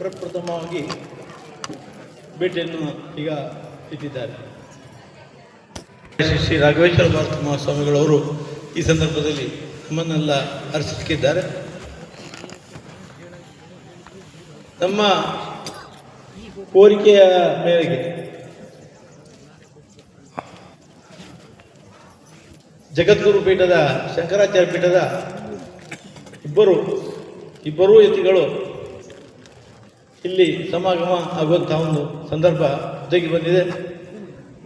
ಪ್ರಪ್ರಥಮವಾಗಿ ಭೇಟಿಯನ್ನು ಈಗ ಇಟ್ಟಿದ್ದಾರೆ. ಶ್ರೀ ರಾಘವೇಶ್ವರ ಭಾರತ ಮಹಾಸ್ವಾಮಿಗಳವರು ಈ ಸಂದರ್ಭದಲ್ಲಿ ನಮ್ಮನ್ನೆಲ್ಲ ಹರಿಸಿಕ್ಕಿದ್ದಾರೆ ನಮ್ಮ ಕೋರಿಕೆಯ ಮೇರೆಗೆ ಜಗದ್ಗುರು ಪೀಠದ ಶಂಕರಾಚಾರ್ಯ ಪೀಠದ ಇಬ್ಬರು, ಇಬ್ಬರೂ ಯತಿಗಳು ಇಲ್ಲಿ ಸಮಾಗಮ ಆಗುವಂತಹ ಒಂದು ಸಂದರ್ಭ ಒದಗಿ ಬಂದಿದೆ.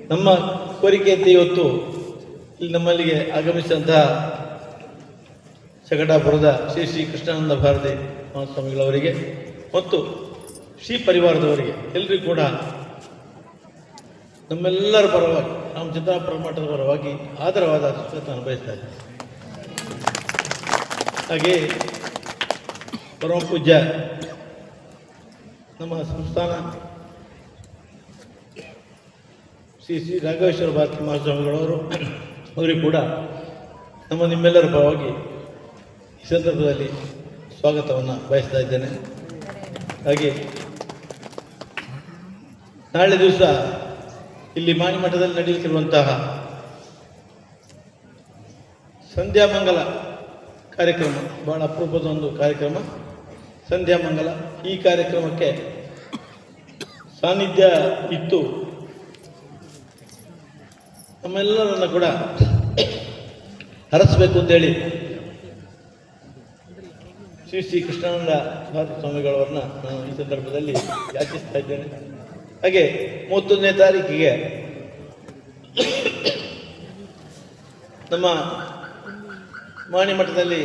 ನಮ್ಮ ಕೋರಿಕೆಯಂತೆ ಇವತ್ತು ಇಲ್ಲಿ ನಮ್ಮಲ್ಲಿಗೆ ಆಗಮಿಸಿದಂತಹ ಶಕಟಾಪುರದ ಶ್ರೀ ಶ್ರೀ ಕೃಷ್ಣಾನಂದ ಭಾರತಿ ಮಹಾಸ್ವಾಮಿಗಳವರಿಗೆ ಮತ್ತು ಶ್ರೀ ಪರಿವಾರದವರಿಗೆ ಎಲ್ಲರಿಗೂ ಕೂಡ ನಮ್ಮೆಲ್ಲರ ಪರವಾಗಿ ನಮ್ಮ ಚಿತ್ರಾಪುರ ಮಠದ ಪರವಾಗಿ ಆದರವಾದ ಸ್ವಾಗತ ಬಯಸ್ತಾ ಇದ್ದೆ ಹಾಗೆ ಪರಮ ಪೂಜ್ಯ ನಮ್ಮ ಸಂಸ್ಥಾನ ಶ್ರೀ ಶ್ರೀ ರಾಘವೇಶ್ವರ ಭಾರತಿ ಮಹಾಸ್ವಾಮಿಗಳವರು ಅವರಿಗೂ ಕೂಡ ನಮ್ಮ ನಿಮ್ಮೆಲ್ಲರ ಪರವಾಗಿ ಈ ಸಂದರ್ಭದಲ್ಲಿ ಸ್ವಾಗತವನ್ನು ಬಯಸ್ತಾ ಇದ್ದೇನೆ. ಹಾಗೆ ನಾಳೆ ದಿವಸ ಇಲ್ಲಿ ಮಾಣಿಮಠದಲ್ಲಿ ನಡೆಯುತ್ತಿರುವಂತಹ ಸಂಧ್ಯಾಮಂಗಲ ಕಾರ್ಯಕ್ರಮ, ಬಹಳ ಅಪರೂಪದ ಒಂದು ಕಾರ್ಯಕ್ರಮ. ಸಂಧ್ಯಾಮಂಗಲ ಈ ಕಾರ್ಯಕ್ರಮಕ್ಕೆ ಸಾನ್ನಿಧ್ಯ ಇತ್ತು. ನಮ್ಮೆಲ್ಲರನ್ನು ಕೂಡ ಹರಸಬೇಕು ಅಂತೇಳಿ ಶ್ರೀ ಶ್ರೀ ಕೃಷ್ಣಾನಂದ ಭಾರತ ಸ್ವಾಮಿಗಳವರನ್ನ ನಾನು ಈ ಸಂದರ್ಭದಲ್ಲಿ ಯಾಚಿಸ್ತಾ ಇದ್ದೇನೆ. ಹಾಗೆ ಮೂವತ್ತೊಂದನೇ ತಾರೀಕಿಗೆ ನಮ್ಮ ಮಾಣಿಮಠದಲ್ಲಿ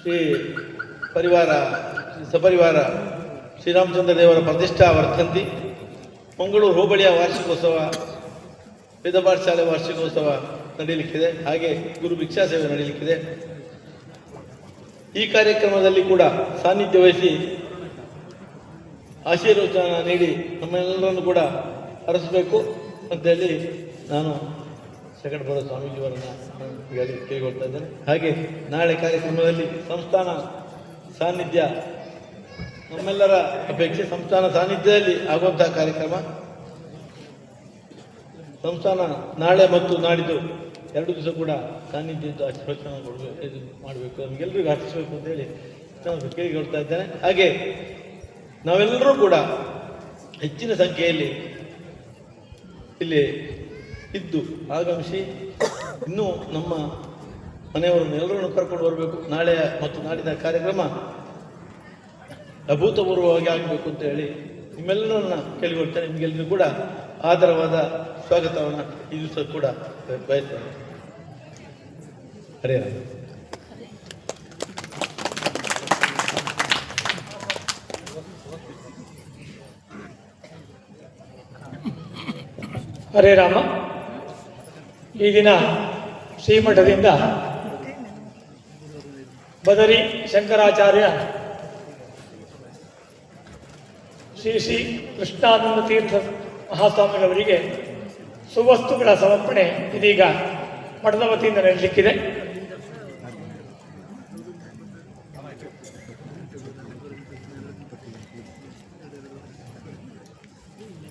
ಶ್ರೀ ಪರಿವಾರ, ಸಪರಿವಾರ ಶ್ರೀರಾಮಚಂದ್ರ ದೇವರ ಪ್ರತಿಷ್ಠಾ ವರ್ಧಂತಿ ಮಂಗಳೂರು ಹೋಬಳಿಯ ವಾರ್ಷಿಕೋತ್ಸವ ವೇದ ಪಾಠಶಾಲೆ ವಾರ್ಷಿಕೋತ್ಸವ ನಡೆಯಲಿಕ್ಕಿದೆ ಹಾಗೆ ಗುರು ಭಿಕ್ಷಾ ಸೇವೆ ನಡೆಯಲಿಕ್ಕಿದೆ ಈ ಕಾರ್ಯಕ್ರಮದಲ್ಲಿ ಕೂಡ ಸಾನ್ನಿಧ್ಯ ವಹಿಸಿ ಆಶೀರ್ವಚನ ನೀಡಿ ನಮ್ಮೆಲ್ಲರನ್ನು ಕೂಡ ಹರಿಸಬೇಕು ಅಂತೇಳಿ ನಾನು ಸೆಕೆಂಡ್ ಸ್ವಾಮೀಜಿಯವರನ್ನು ಹೇಳಿ ಕೇಳಿಕೊಳ್ತಾ ಇದ್ದೇನೆ. ಹಾಗೆ ನಾಳೆ ಕಾರ್ಯಕ್ರಮದಲ್ಲಿ ಸಂಸ್ಥಾನ ಸಾನ್ನಿಧ್ಯ. ನಮ್ಮೆಲ್ಲರ ಅಪೇಕ್ಷೆ ಸಂಸ್ಥಾನ ಸಾನ್ನಿಧ್ಯದಲ್ಲಿ ಆಗುವಂತಹ ಕಾರ್ಯಕ್ರಮ. ಸಂಸ್ಥಾನ ನಾಳೆ ಮತ್ತು ನಾಡಿದ್ದು ಎರಡು ದಿವಸ ಕೂಡ ಸಾನ್ನಿಧ್ಯದ ಆಶೀರ್ವಚನ ಕೊಡಬೇಕು ಇದು ಮಾಡಬೇಕು. ನಮಗೆಲ್ಲರಿಗೂ ಆಚರಿಸಬೇಕು ಅಂತೇಳಿ ನಾನು ಕೇಳಿಕೊಳ್ತಾ ಇದ್ದೇನೆ. ಹಾಗೆ ನಾವೆಲ್ಲರೂ ಕೂಡ ಹೆಚ್ಚಿನ ಸಂಖ್ಯೆಯಲ್ಲಿ ಇಲ್ಲಿ ಇದ್ದು ಆಗಮಿಸಿ ಇನ್ನೂ ನಮ್ಮ ಮನೆಯವರನ್ನು ಎಲ್ಲರನ್ನು ಕರ್ಕೊಂಡು ಬರಬೇಕು. ನಾಳೆ ಮತ್ತು ನಾಡಿನ ಕಾರ್ಯಕ್ರಮ ಅಭೂತಪೂರ್ವವಾಗಿ ಆಗಬೇಕು ಅಂತ ಹೇಳಿ ನಿಮ್ಮೆಲ್ಲರನ್ನ ಕೇಳಿಕೊಳ್ತೇನೆ. ನಿಮಗೆಲ್ಲರಿಗೂ ಕೂಡ ಆದರವಾದ ಸ್ವಾಗತವನ್ನು ಈ ದಿವಸ ಕೂಡ ಬಯಸ್ತೇನೆ. ಹರೇ ರಾಮ. ಹರೇ ರಾಮ. ಈ ದಿನ ಶ್ರೀಮಠದಿಂದ ಬದರಿ ಶಂಕರಾಚಾರ್ಯ ಶ್ರೀ ಶ್ರೀ ಕೃಷ್ಣಾನಂದ ತೀರ್ಥ ಮಹಾಸ್ವಾಮಿಗಳವರಿಗೆ ಸುವಸ್ತುಗಳ ಸಮರ್ಪಣೆ ಇದೀಗ ಮಠದ ವತಿಯಿಂದ ನಡೆಯಲಿಕ್ಕಿದೆ.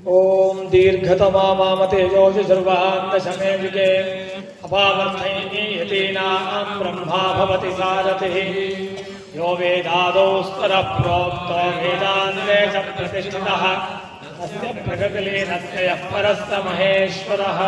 ಓಂ ದೀರ್ಘತಮಾ ಮಾಮತೇಜೋಷಿ ಸರ್ವಾಂತಶಮೇವಿಕೆ ಅಪಾವರ್ಥೈನೀಯತೀನಾಂ अभावर्थयति यतीनां यो वेदादौ स्तरप्रोक्तो वेदान्ते च प्रतिष्ठितः अस्य प्रगतिलेनस्य परस्य महेश्वरः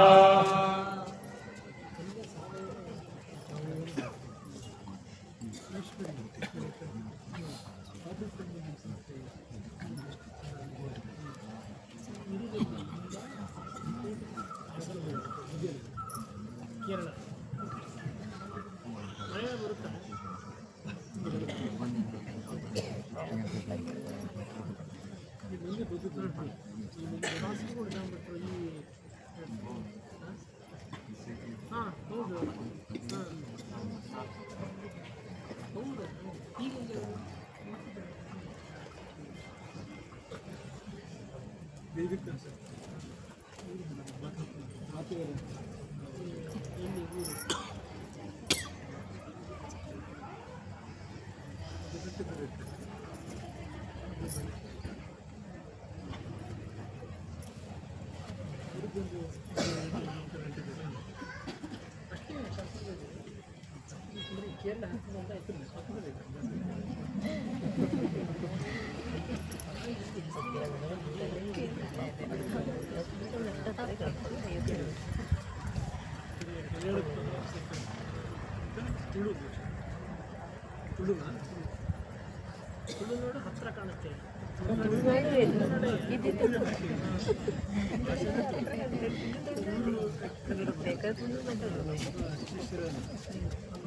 Gracias.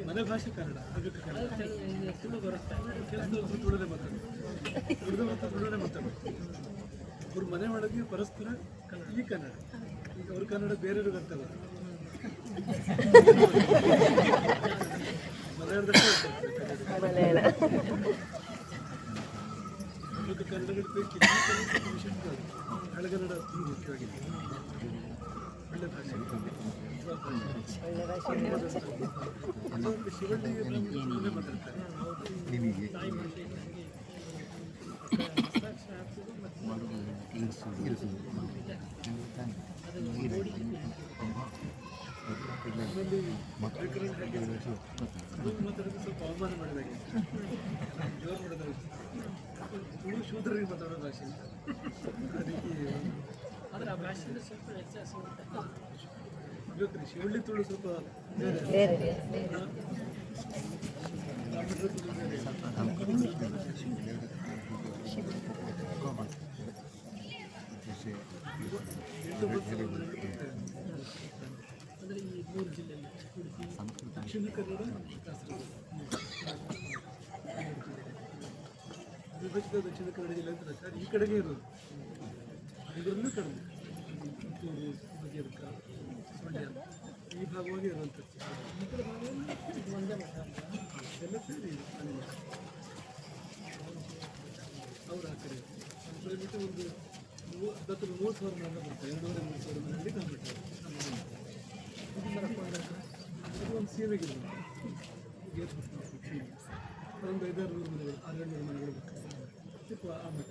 ಮನೆ ಭಾಷೆ ಕನ್ನಡ ಅದಕ್ಕೆ ಕನ್ನಡ ತುಳು ಬರುತ್ತೆ ಕೆಲಸದವರು ತುಳುದೇ ಮಾತಾಡೋದು ತುಳುದು ಮತ್ತು ತುಳುದೇ ಮಾತಾಡೋದು ಅವ್ರ ಮನೆ ಒಳಗೆ ಪರಸ್ಪರ ಈ ಕನ್ನಡ ಈಗ ಅವ್ರ ಕನ್ನಡ ಬೇರೆಯವ್ರಿಗೆ ಅರ್ಥ ಕನ್ನಡ. ಅದಕ್ಕೆ ಕನ್ನಡಗಳು ಕಾದು. ಹಳೆಗನ್ನಡ ತುಂಬ ಮುಖ್ಯವಾಗಿದೆ ಮಾತಾಡೋದು ಸ್ವಲ್ಪ ಅವಮಾನ ಮಾಡಿದಾಗೆ ಶೂದ್ರರಿಗೆ ಮಾತಾಡೋ ಭಾಷೆ. ಅಂತ ಅಂದರೆ ಈ ಮೂರು ಜಿಲ್ಲೆಯಲ್ಲಿ ದಕ್ಷಿಣ ಕನ್ನಡ ಕಾಸರಗೋಡು ದಕ್ಷಿಣ ಕನ್ನಡ ಜಿಲ್ಲೆ ಅಂತ ಸರ್ ಈ ಕಡೆಗೆ ಇರೋದು. ಇದರಲ್ಲೂ ಕಡಿಮೆ ಚಿತ್ತೂರು ಬಗೆರ್ಕ ಸುಳ್ಯ ಈ ಭಾಗವಾಗಿ ಇರುವಂಥದ್ದು. ಎಲ್ಲ ಸೇರಿ. ಅವ್ರು ಆ ಕಡೆ ಬಿಟ್ಟು ಒಂದು ಹತ್ತು ಮೂರು ಸಾವಿರ ಮನೆ ಬರ್ತಾರೆ. ಎರಡೂವರೆ ಮೂರು ಸಾವಿರ ಮನೆಯಲ್ಲಿ ಕಂಪ್ಲೀಟ್ ಒಂದು ಸೇವೆಗೆ ಗೇಟ್ ಒಂದು ಐದಾರು ನೂರು ಮನೆಗಳು ಆರೇಳು ನೂರು ಮನೆಗಳು ಬೇಕು ಚಿಕ್ಕ ಆ ಮಟ್ಟ.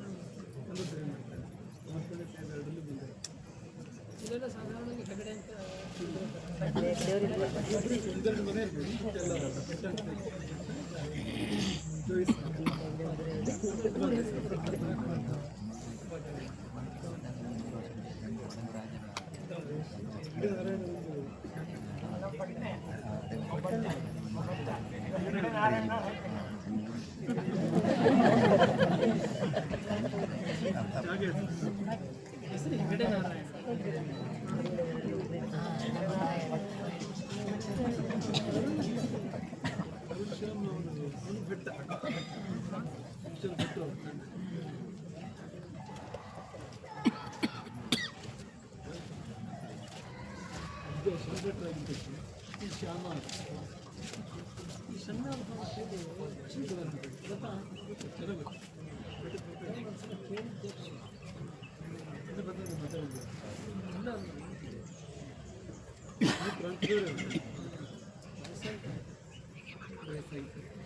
ಒಂದೆರಡು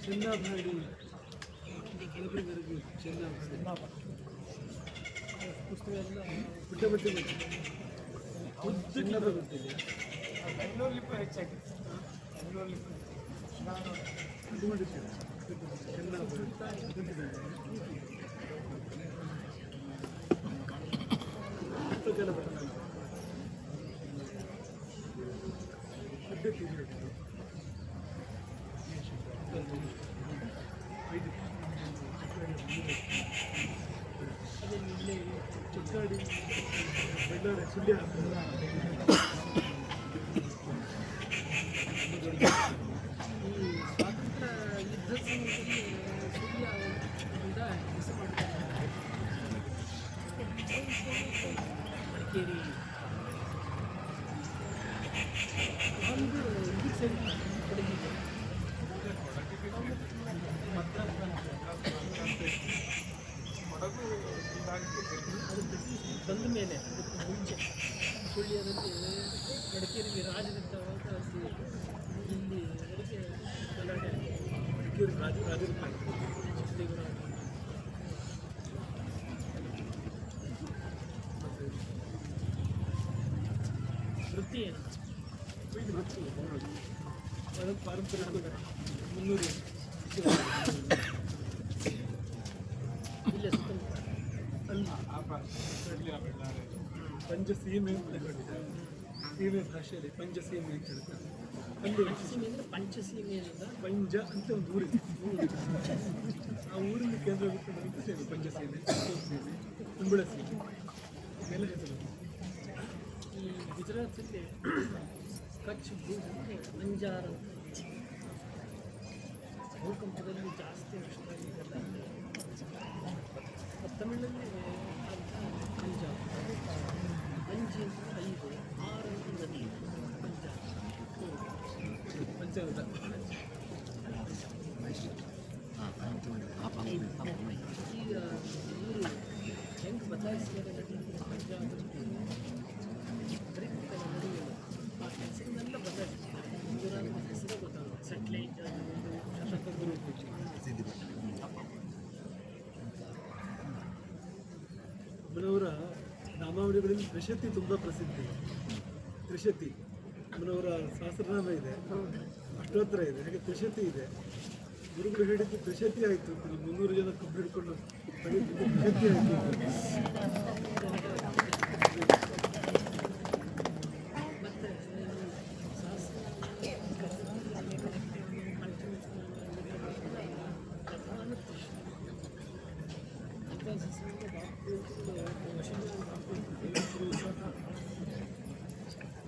చిన్న ಬೆಟ್ಟ. ಇದು ನಾನು ಚೆನ್ನಾಗಿ ಎಲ್ಲ ಪುಟ್ಟ ಬಟ್ಟೆ ಚಿನ್ನದ ಗೊತ್ತಿದೆ ಅದು ಮಾಡಿದ್ದೇನೆ ಚೆನ್ನ ವೃತ್ತಿ ಏನು ಇದು ವೃತ್ತಿ, ಹೌದು. ಅದೊಂದು ಪಾರಂಪರಿಕ ಮುನ್ನೂರು ಇಲ್ಲೇ ಸುತ್ತಮುತ್ತ ಅಲ್ಲಿ ಪಂಚಸೀಮೆ ಅಂತ ಹೇಳಿದ್ದಾರೆ ಸೀಮೆ ಭಾಷೆಯಲ್ಲಿ ಪಂಚಸೀಮೆ ಅಂತ ಹೇಳ್ತಾರೆ. ಅಲ್ಲಿ ಪಂಚಸೀಮೆ ಅಂದರೆ ಪಂಚಸೀಮೆ ಅನ್ನೋದ ಪಂಜ ಅಂತ ಒಂದು ಊರಿದೆ ಆ ಊರಿನ ಕೇಂದ್ರ ಸೇವೆ ಪಂಚಸೀಮೆ ಸೀಮೆ ಕುಂಬಳ ಸೀಮೆ ಇವೆಲ್ಲ ಹೆಸರು. ಈ ಗುಜರಾತಲ್ಲಿ ಕಚ್ ಭೂ ಮಂಜಾರ ಅಂತ. ಭೂಕಂಪದಲ್ಲಿ ಜಾಸ್ತಿ ನಷ್ಟ ತಮಿಳಲ್ಲಿ ಪಂಜಾಬ್ ಪಂಜಿ ಅಂತ ನಾಮಾವಳಿಗಳಲ್ಲಿ ತ್ರಿಶತಿ ತುಂಬ ಪ್ರಸಿದ್ಧಿ. ತ್ರಿಶತಿ. ಅವರ ಸಹಸ್ರನಾಮ ಇದೆ. ಅಷ್ಟೋತ್ತರ ಇದೆ. ಹಾಗೆ ತ್ರಿಶತಿ ಇದೆ. ಗುರುಗಳು ಹೇಳಿದ್ದು ತ್ರಿಶತಿ ಆಯಿತು. ಮುನ್ನೂರು ಜನ ಕಬ್ಬು ಹಿಡ್ಕೊಂಡು ತ್ರಿಶತಿ ಆಯಿತು.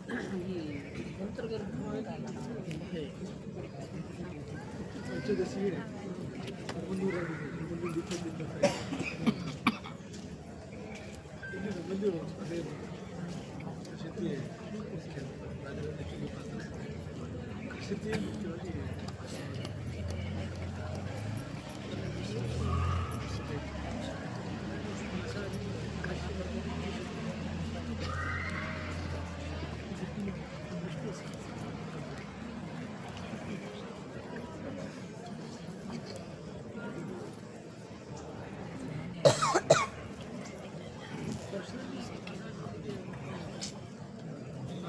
ಈ ಅಂತರ್ಗರ್ಭವಾಗಿ ಇದೆ ಪಂಚದಶಿ ಮುನ್ನೂರ ಮುನ್ನೂರ ಇಪ್ಪತ್ತು ಇಪ್ಪತ್ತೈದು ಇಲ್ಲಿ ನಮ್ಮಲ್ಲಿ ಅದೇ ತ್ರಿಶತಿ ಮುಖ್ಯ ರಾಜಲಕ್ಷ್ಮಿ ಉಪಾಸನೆ ತ್ರಿಶತಿ ಮುಖ್ಯವಾಗಿ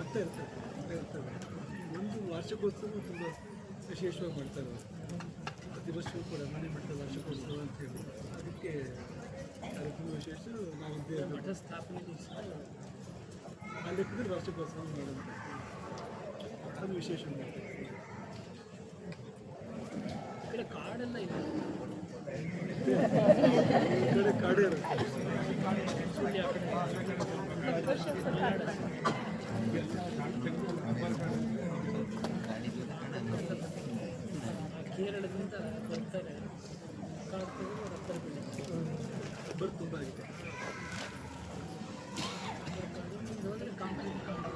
ಆಗ್ತಾ ಇರ್ತದೆ. ಆಗ್ತಾ ಇರ್ತದೆ. ಒಂದು ವಾರ್ಷಿಕೋತ್ಸವ ತುಂಬ ವಿಶೇಷವಾಗಿ ಮಾಡ್ತಾರೆ. ಪ್ರತಿ ವರ್ಷವೂ ಕೂಡ ಮನೆ ಮಠದ ವಾರ್ಷಿಕೋತ್ಸವ ಅಂತ ಹೇಳಿ. ಅದಕ್ಕೆ ಕಾರ್ಯಕ್ರಮ ವಿಶೇಷ ನಾವು ಮಠ ಸ್ಥಾಪನೆಗೋಸ್ಕರ ಅಲ್ಲಿ ಇಟ್ಟಿದ್ರೆ ವಾರ್ಷಿಕೋತ್ಸವ ಮಾಡೋದು ಅದು ವಿಶೇಷ ಮಾಡ್ತಾರೆ ಈ ಕಡೆ ಕಾಡೆಲ್ಲ ಇಲ್ಲ. ಈ ಕಡೆ ಕಾಡೇ ಇರುತ್ತೆ ಸುಳ್ಯ ಆ ಕಡೆ ಮಲೆನಾಡು. ಕೇರಳದಿಂದ ಬರ್ತಾರೆ ಕಾಡು ತೆಗೆದು ಅವ್ರ ಹತ್ರ ಬೀಳುತ್ತೆ. ರಬ್ಬರ್ ತುಂಬ ಆಗಿದೆ ನೋಡಿದ್ರೆ ಕಾಂಕ್ರೀಟ್ ಕಾಡು.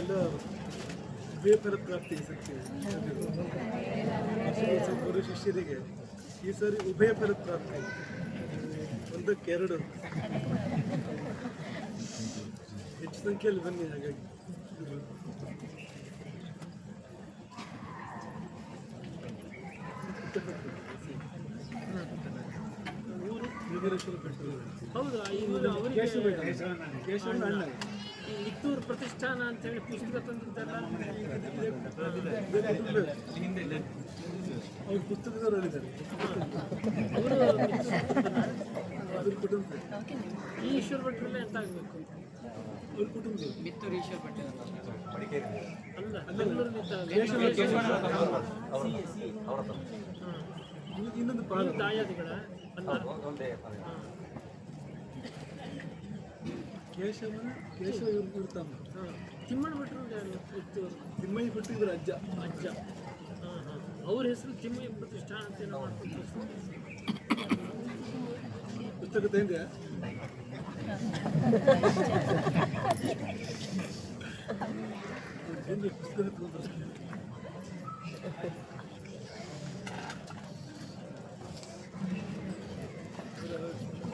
ಈಗೆಲ್ಲ ಬೇಪರ ಪ್ರಾಪ್ತಿ ಸತ್ಯ ಗುರು ಶಿಷ್ಯರಿಗೆ ಈ ಸಾರಿ ಉಭಯ ಪರ ಪ್ರಾಪ್ತಿ. ಒಂದಕ್ಕೆ ಎರಡು. ಹೆಚ್ಚು ಸಂಖ್ಯೆಯಲ್ಲಿ ಬನ್ನಿ ಹಾಗಾಗಿ. ಊರು ಹೌದಾ ಕೇಶವ ಬೆಟ್ಟ ಕೇಶವನ ಅಣ್ಣ ಈ ಪ್ರತಿಷ್ಠಾನ ಪ್ರತಿಷ್ಠಾನ ಅಂತೇಳಿ ಪುಸ್ತಕ ತಂದಿದ್ದಲ್ಲ ಅವ್ರ ಪುಸ್ತಕದವರು ಹೇಳಿದ್ದಾರೆ ಅವ್ರ ಕುಟುಂಬ ಈ ಈಶ್ವರ ಭಟ್ರಲ್ಲೇ ಅಂತ ಆಗಬೇಕು ಅವ್ರ ಕುಟುಂಬ ಅಲ್ಲ ಬೆಂಗಳೂರಿನಿಂದ ಇನ್ನೊಂದು ಪಾಲು. ದಾಯಾದಿಗಳ ಅಲ್ಲ. ಕೇಶವನ ಕೇಶವ ಇವ್ರು ಇರ್ತಾನೆ ತಿಮ್ಮಣ್ಣ ಬಿಟ್ಟರು ಯಾರು? ಇತ್ತು. ತಿಮ್ಮಯ್ಯ ಬಿಟ್ಟು ಇವ್ರ ಅಜ್ಜ. ಅಜ್ಜ. ಅವ್ರ ಹೆಸರು ತಿಮ್ಮಯ್ಯ ಪ್ರತಿಷ್ಠಾನ ಅಂತ ಏನೋ ಪುಸ್ತಕ ತಂದೆ ಪುಸ್ತಕ ತಗೊಂಡ್ರೆ?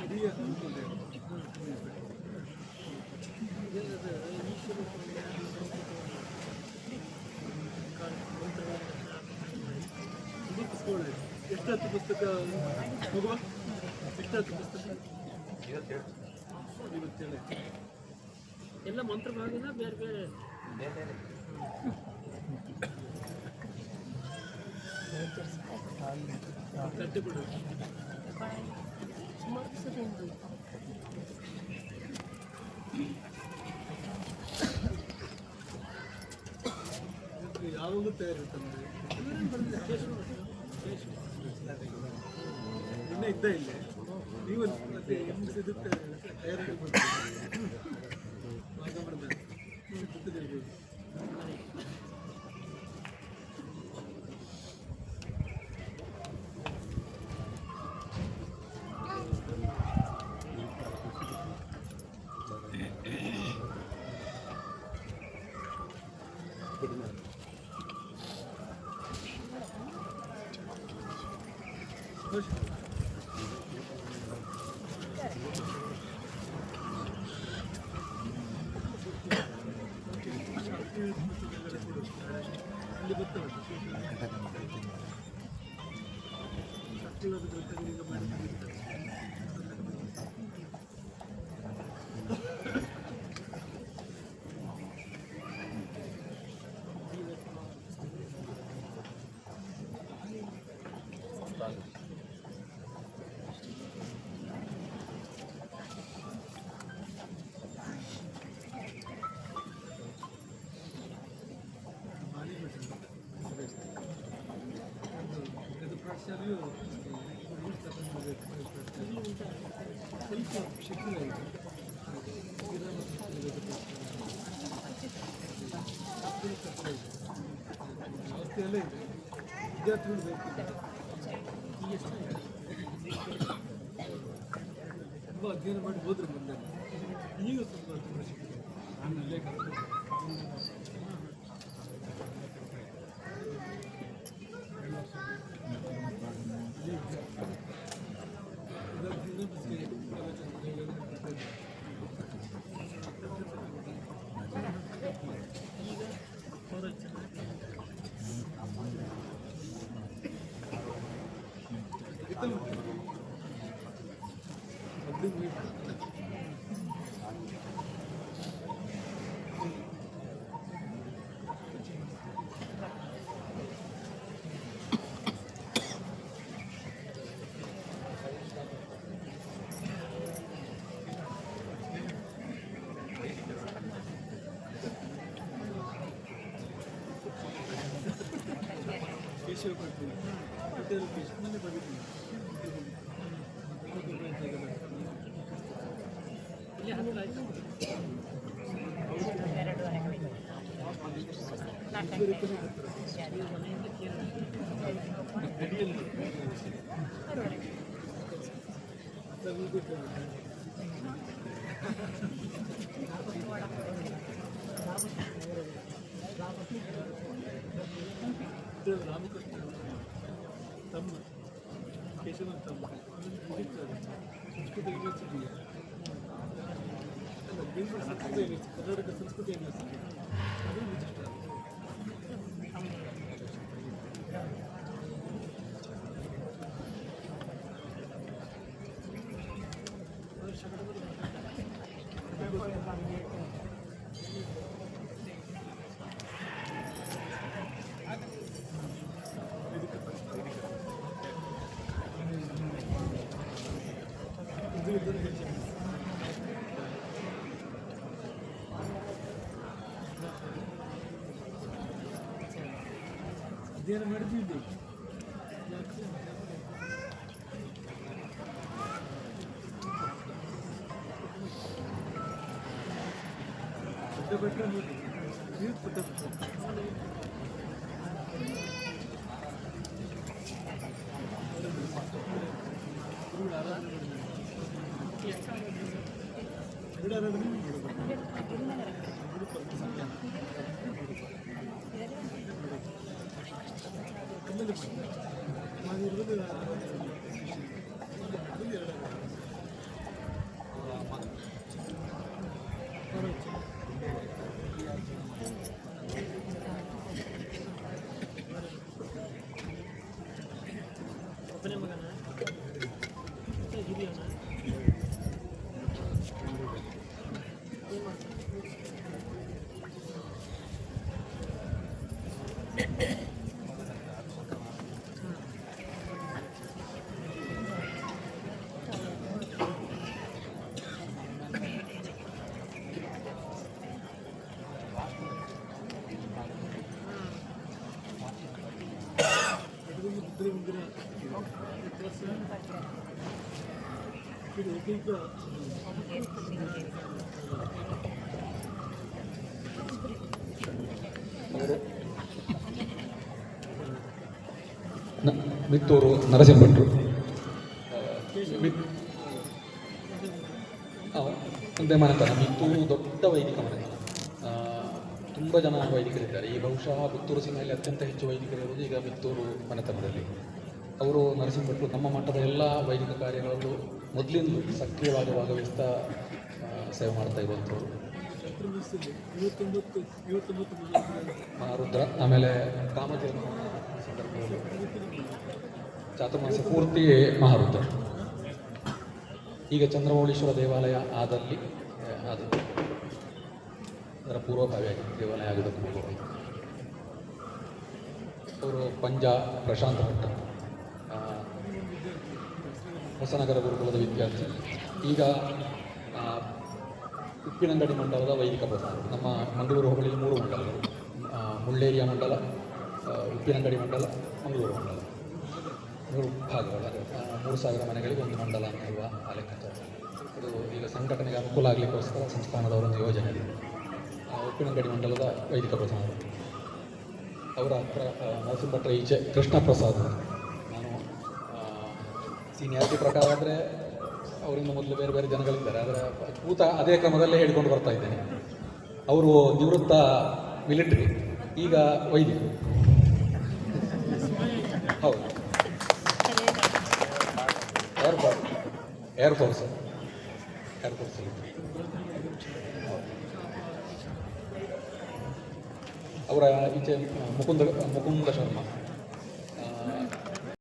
ಇಡೀ ಎಷ್ಟಾಯ್ತು ಪುಸ್ತಕ? ಹೋಗುವ? ಎಷ್ಟಾಯ್ತು ಎಲ್ಲ ಮಂತ್ರ ಭಾಗನ ಬೇರೆ ಬೇರೆ. ಕಟ್ಟಿಬಿಡು ಬಿಡು. ಇದು ಯಾವಾಗಲೂ ತಯಾರಿರುತ್ತೆ ಇದ್ದ ಇಲ್ಲೇ ನೀವು ಮತ್ತೆ ಇದಕ್ಕೆ ತಯಾರಿ ಮಾತಾಡ್ದ ಗೊತ್ತಿರ್ಬೋದು Gracias. ವ್ಯವಸ್ಥೆಯಲ್ಲೇ ಇದೆ ವಿದ್ಯಾರ್ಥಿಗಳು ತುಂಬ ಅಧ್ಯಯನ ಮಾಡಿ ಹೋದ್ರೆ ಮುಂದೆ ಈಗ ತುಂಬ ತುಂಬ ಶಿಕ್ಷಣ ನಾನು ಅಲ್ಲೇ ಕರ್ಕೊಂಡು ರಾಮಕೃಷ್ಣ ತಮ್ಮ ಕೇಶವನ್ ತಮ್ಮ ಮುಗಿತಾರೆ ಕರ್ನಾಟಕ ಸಂಸ್ಕೃತ ಅಧ್ಯಯನ ಮಾಡಿದ್ದೀವಿ celebrate. ಅದು ಮುದ್ರೆ ಮಂದಿರ ವ್ಯತ್ಯಾಸ ಇದು ಏಕೈಕ ನ- ಮಿತ್ತೂರು ನರಸಿಂಹಭಟ್ರು ಮಿತ್- ಆ, ಒಂದೇ ಮನೆತನ ಮಿತ್ತೂರು ದೊಡ್ಡ ವೈದಿಕ ಮನೆತನ ಆ, ತುಂಬ ಜನ ವೈದಿಕರಿದ್ದಾರೆ. ಈ ಬಹುಶಃ ಪುತ್ತೂರು ಸೀಮೆಯಲ್ಲಿ ಅತ್ಯಂತ ಹೆಚ್ಚು ವೈದಿಕರಿರುವುದು ಈಗ ಮಿತ್ತೂರು ಮನೆತನದಲ್ಲಿ. ಅವರು ನರಸಿಂಹಭಟ್ರು ನಮ್ಮ ಮಟ್ಟದ ಎಲ್ಲ ವೈದಿಕ ಕಾರ್ಯಗಳಲ್ಲೂ ಮೊದಲಿಂದಲೂ ಸಕ್ರಿಯವಾಗಿ ಭಾಗವಹಿಸ್ತಾ ಸೇವೆ ಮಾಡ್ತಾ ಇರುವಂಥವ್ರು. ಮಹಾರುದ್ರ ಆಮೇಲೆ ಕಾಮಧೇನು ಚಾತುರ್ಮಾಸ ಪೂರ್ತಿ ಮಹಾರುದ್ರ. ಈಗ ಚಂದ್ರಮೌಳೀಶ್ವರ ದೇವಾಲಯ ಆದಲ್ಲಿ ಅದು ಅದರ ಪೂರ್ವಭಾವಿಯಾಗಿ ದೇವಾಲಯ ಆಗೋದಕ್ಕೆ ಪೂರ್ವವಾಗಿ ಅವರು ಪಂಜ ಪ್ರಶಾಂತ ಭಟ್ಟ ಹೊಸನಗರ ಗುರುಕುಲದ ವಿದ್ಯಾರ್ಥಿ. ಈಗ ಉಪ್ಪಿನಂಗಡಿ ಮಂಡಲದ ವೈದಿಕ ಪ್ರಧಾನ ನಮ್ಮ ಮಂಗಳೂರು ಹೋಬಳಿಯಲ್ಲಿ ಮೂರು ಮಂಡಲಗಳು ಮುಳ್ಳೇರಿಯ ಮಂಡಲ ಉಪ್ಪಿನಂಗಡಿ ಮಂಡಲ, ಮಂಗಳೂರು ಮಂಡಲ. ಮೂರು ಭಾಗಗಳು. ಮೂರು ಸಾವಿರ ಮನೆಗಳಿಗೆ ಒಂದು ಮಂಡಲ ಅಂತ ಹೇಳುವ ಲೆಕ್ಕಾಚಾರ ಅದು ಈಗ ಸಂಘಟನೆಗೆ ಅನುಕೂಲ ಆಗಲಿಕ್ಕೋಸ್ಕರ ಸಂಸ್ಥಾನದವರೊಂದು ಯೋಜನೆ ಇದೆ. ಉಪ್ಪಿನಂಗಡಿ ಮಂಡಲದ ವೈದಿಕ ಪ್ರಧಾನರು ಅವರ ಹತ್ರ ಆ, ನರಸಿಂಹಭಟ್ರ ಈಚೆ ಕೃಷ್ಣ ಪ್ರಸಾದ್. ನಾನು ಸೀನಿಯಾರಿಟಿ ಪ್ರಕಾರ ಆದರೆ ಅವರಿಂದ ಮೊದಲು ಬೇರೆ ಬೇರೆ ಜನಗಳಿದ್ದಾರೆ. ಆದರೆ ಕೂತ ಅದೇ ಕ್ರಮದಲ್ಲೇ ಹೇಳಿಕೊಂಡು ಬರ್ತಾ ಇದ್ದೇನೆ. ಅವರು ನಿವೃತ್ತ ಮಿಲಿಟರಿ ಈಗ ವೈದ್ಯ ಹೌದು. ಏರ್ ಫೋರ್ಸ್ ಏರ್ ಅವರ ಈಚೆ ಮುಕುಂದ ಮುಕುಂದ ಶರ್ಮಾ